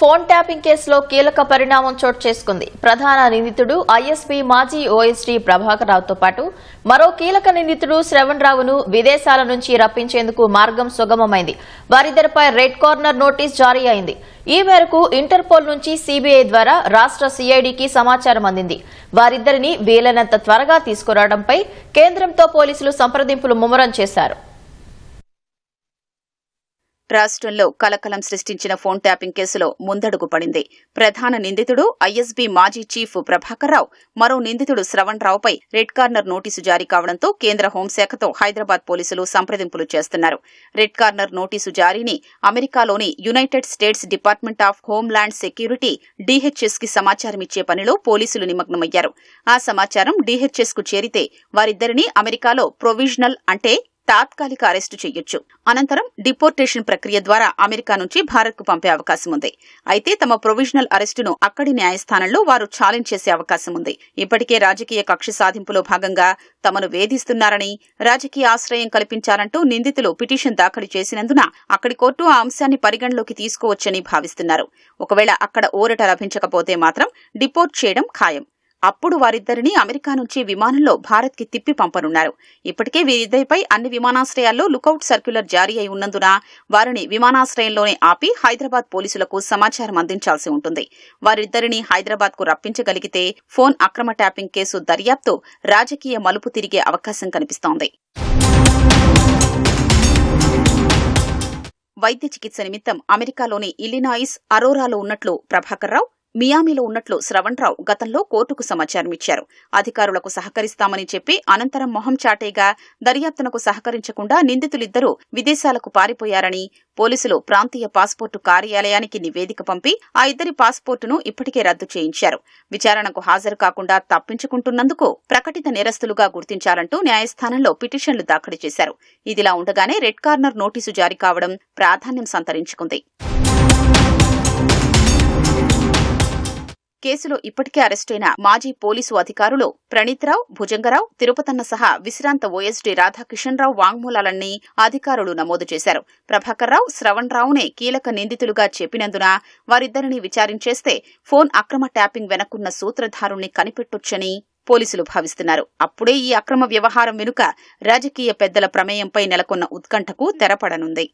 Phone tapping కేసులో కీలక పరిణామం చోటు చేసుకుంది. ప్రధాన నిందితుడు ఐఎస్పీ మాజీ ఓఎస్డీ ప్రభాకర్ రావుతో పాటు మరో కీలక నిందితుడు శ్రవణ్ రావును విదేశాల నుంచి రప్పించేందుకు మార్గం సుగమమైంది. వారిద్దరిపై రెడ్ కార్నర్ నోటీస్ జారీ అయింది. ఈ మేరకు ఇంటర్పోల్ నుంచి సీబీఐ ద్వారా రాష్ట్ర సీఐడికి సమాచారం అందింది. వారిద్దరిని వీలైనంత త్వరగా తీసుకురావడంపై కేంద్రంతో పోలీసులు సంప్రదింపులు ముమ్మరం చేశారు. రాష్ట్రంలో కలకలం సృష్టించిన ఫోన్ ట్యాపింగ్ కేసులో ముందడుగు పడింది. ప్రధాన నిందితుడు ఐఎస్బీ మాజీ చీఫ్ ప్రభాకర్ రావు మరో నిందితుడు శ్రవణ్ రావుపై రెడ్ కార్నర్ నోటీసు జారీ కావడంతో కేంద్ర హోంశాఖతో హైదరాబాద్ పోలీసులు సంప్రదింపులు చేస్తున్నారు. రెడ్ కార్నర్ నోటీసు జారీని అమెరికాలోని united states department of homeland security డీహెచ్ఎస్కి సమాచారం ఇచ్చే పనిలో పోలీసులు నిమగ్నమయ్యారు. ఆ సమాచారం డీహెచ్ఎస్కు చేరితే వారిద్దరిని అమెరికాలో ప్రొవిజనల్ అంటే తాత్కాలిక అరెస్టు చేయొచ్చు అనంతరం డిపోర్టేషన్ ప్రక్రియ ద్వారా అమెరికా నుంచి భారత్కు పంపే అవకాశం ఉంది అయితే తమ ప్రొవిజనల్ అరెస్టును అక్కడి న్యాయస్థానంలో వారు ఛాలెంజ్ చేసే అవకాశం ఉంది ఇప్పటికే రాజకీయ కక్ష సాధింపులో భాగంగా తమను వేధిస్తున్నారని రాజకీయ ఆశ్రయం కల్పించారంటూ నిందితులు పిటిషన్ దాఖలు చేసినందున అక్కడి కోర్టు ఆ అంశాన్ని పరిగణలోకి తీసుకోవచ్చని భావిస్తున్నారు. ఒకవేళ అక్కడ ఊరట లభించకపోతే మాత్రం డిపోర్ట్ చేయడం ఖాయం. అప్పుడు వారిద్దరిని అమెరికా నుంచి విమానంలో భారత్కి తిప్పి పంపనున్నారు. ఇప్పటికే వీరిద్దరిపై అన్ని విమానాశ్రయాల్లో లుకౌట్ సర్క్యులర్ జారీ అయి ఉన్నందున వారిని విమానాశ్రయంలోనే ఆపి హైదరాబాద్ పోలీసులకు సమాచారం అందించాల్సి ఉంటుంది. వారిద్దరిని హైదరాబాద్కు రప్పించగలిగితే ఫోన్ అక్రమ ట్యాపింగ్ కేసు దర్యాప్తు రాజకీయ మలుపు తిరిగే అవకాశం కనిపిస్తోంది. వైద్య చికిత్స నిమిత్తం అమెరికాలోని ఇలినాయిస్ అరోరాలో ఉన్నట్లు ప్రభాకర్ రావు మియామిలో ఉన్నట్లు శ్రవణ్ రావు గతంలో కోర్టుకు సమాచారం ఇచ్చారు. అధికారులకు సహకరిస్తామని చెప్పి అనంతరం మొహం చాటేగా దర్యాప్తునకు సహకరించకుండా నిందితులిద్దరూ విదేశాలకు పారిపోయారని పోలీసులు ప్రాంతీయ పాస్పోర్టు కార్యాలయానికి నివేదిక పంపి ఆ ఇద్దరి పాస్పోర్టును ఇప్పటికే రద్దు చేయించారు. విచారణకు హాజరు కాకుండా తప్పించుకుంటున్నందుకు ప్రకటిత నేరస్తులుగా గుర్తించాలంటూ న్యాయస్థానంలో పిటిషన్లు దాఖలు చేశారు. ఇదిలా ఉండగానే రెడ్ కార్నర్ నోటీసు జారీ కావడం ప్రాధాన్యం సంతరించుకుంది. కేసులో ఇప్పటికే అరెస్టైన మాజీ పోలీసు అధికారులు ప్రణీత్రావు భుజంగరావు తిరుపతన్న సహా విశ్రాంత ఓఎస్డీ రాధాకిషన్రావు వాంగ్మూలాలన్నీ అధికారులు నమోదు చేశారు. ప్రభాకర్ రావు రావునే కీలక నిందితులుగా చెప్పినందున వారిద్దరిని విచారించేస్తే ఫోన్ అక్రమ ట్యాపింగ్ వెనకున్న సూత్రధారుణ్ణి కనిపెట్టొచ్చని పోలీసులు భావిస్తున్నారు. అప్పుడే ఈ అక్రమ వ్యవహారం వెనుక రాజకీయ పెద్దల ప్రమేయంపై నెలకొన్న ఉత్కంఠకు తెరపడనుంది.